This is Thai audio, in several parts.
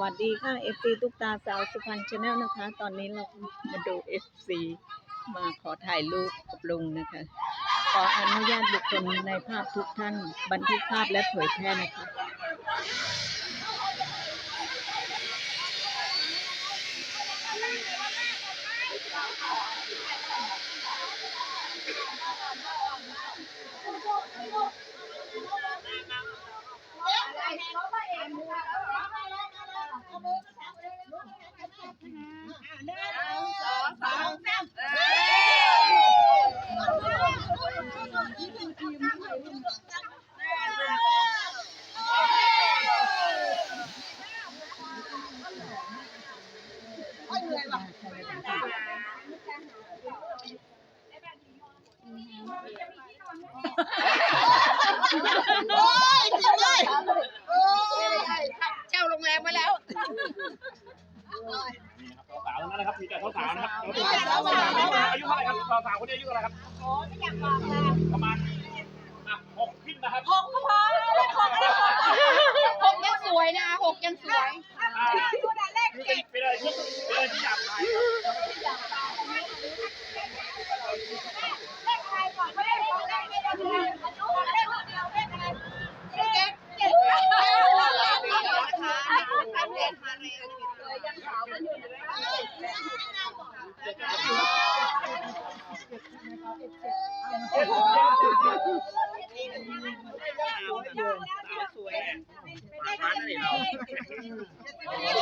วัสดีค่ะ FC ตุ๊กตาสาวสุพรรณชาแนลนะคะ ตอนนี้เรามาดู FC มาขอถ่ายรูปกับลุงนะคะ ขออนุญาตบุคคลในภาพทุกท่าน บันทึกภาพและเผยแพร่นะคะ เช่าโรงแรมมาแล้วสาวๆทั้งนั้นนะครับมีแต่สาวๆนะครับสาวๆอายุเท่าไหร่ครับสาวๆคนนี้อายุเท่าไหร่ครับประมาณอะหกขึ้นนะครับหกก็พอหกยังสวยนะหกยังสวยอ่า คือเป็นเป็นอะไรที่เป็นอะไรที่อยากถ่ายมาหน่อ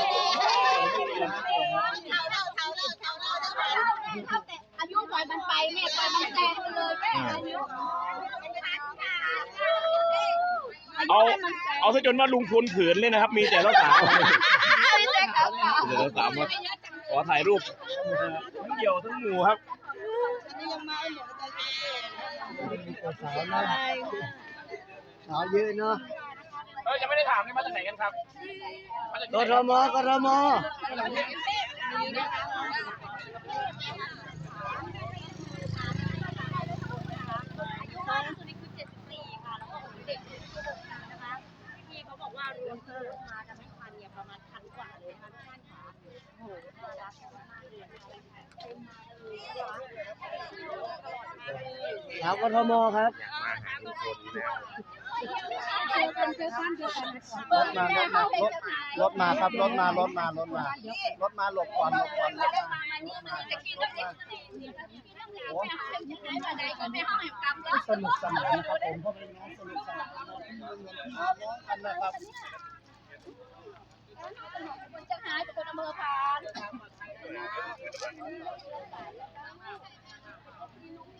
ย อายุปล่อยมันไปแม่ปล่อยมันแตกไปเลยแม่อายุเอาเอาซะจนว่าลุงพลเขินเลยนะครับ มีแต่สาวๆแตกเขาเดี๋ยวสามมาขอถ่ายรูปทั้งเดี่ยวทั้งหมู่ครับสาวนะสาวเยอะเนาะามเลยมาจากไหนกันครับมาจากกที่ไหนทมกทมน้องสุนิคือเจ็ดสิบสี่ค่ะแล้วก็เด็กที่สิบหกนะคะพี่เขาบอกว่ารวมเพิ่มมาจะไม่พันเนี่ยประมาณพันกว่าเลยค่ะท่านขาโอ้โหน่ารักมากเลยค่ะเต็มมาเลยนะ คะสาครับรถมารถมารถรถมาครับรถมารถมารถมารถมาหลบก่อนหลบก่อนสนุกสนานครับผมพ่อเป็นน้องสนุกสนานน้องกันนะครับคนจะหายเป็นคนอำเภอพานข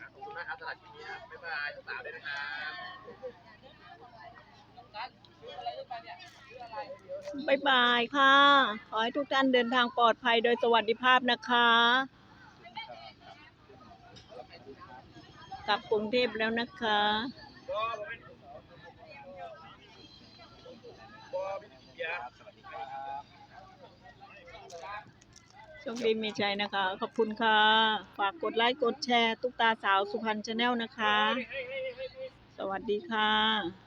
อบคุณมากครับสำหรับคลิปนี้บ๊ายบายสาวด้วยนะครับ บายบายค่ะ ขอให้ทุกท่านเดินทางปลอดภัยโดยสวัสดิภาพนะคะ กลับกรุงเทพแล้วนะคะโชคดีมีใจนะคะ ขอบคุณค่ะ ฝากกดไลค์กดแชร์ ตุ๊กตาสาวสุพรรณชาแนลนะคะ สวัสดีค่ะ